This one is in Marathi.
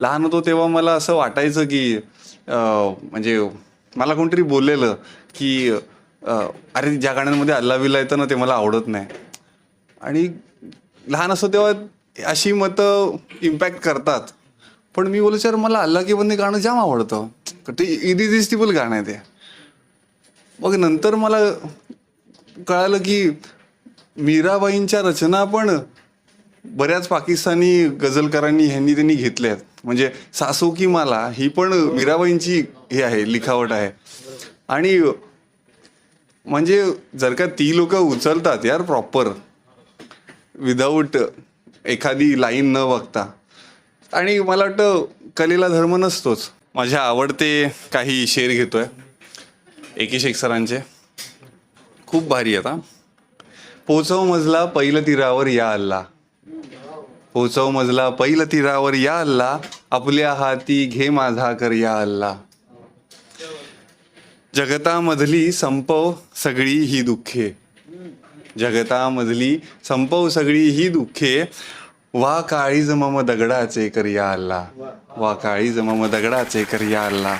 लहान होतो तेव्हा मला असं वाटायचं की म्हणजे मला कोणतरी बोललेलं की अरे ज्या गाण्यांमध्ये अल्ला विला येतं ना ते मला आवडत नाही. आणि लहान असतो तेव्हा अशी मतं इम्पॅक्ट करतात. पण मी बोलू सर मला अल्ला की बंदी गाणं जाम आवडतं. ते इरिजिस्टिबल गाणं आहे ते. मग नंतर मला कळालं की मीराबाईंच्या रचना पण बऱ्याच पाकिस्तानी गझलकारांनी ह्यांनी त्यांनी घेतल्या आहेत. म्हणजे सासू की माला ही पण मीराबाईंची हे आहे लिखावट आहे. आणि म्हणजे जर का ती लोक उचलतात यार प्रॉपर विदाऊट एखादी लाईन न बघता. आणि मला वाटतं कलेला धर्म नसतोच. माझ्या आवडते काही शेर घेतोय. एकी शेख सरांचे. खूप भारी आहेत हा. पोचव मजला पहिलं तीरावर या अल्ला. पोचव मजला पैल तीरावर या अल्ला आपल्या हाती घे माझा कर या अल्ला. जगतामधली संपव सगळी ही दुःखे. जगतामधली संपव सगळी ही दुःखे. वा काळीज मम दगडाचे कर या अल्ला. वा काळीज मम दगडाचे कर या अल्ला.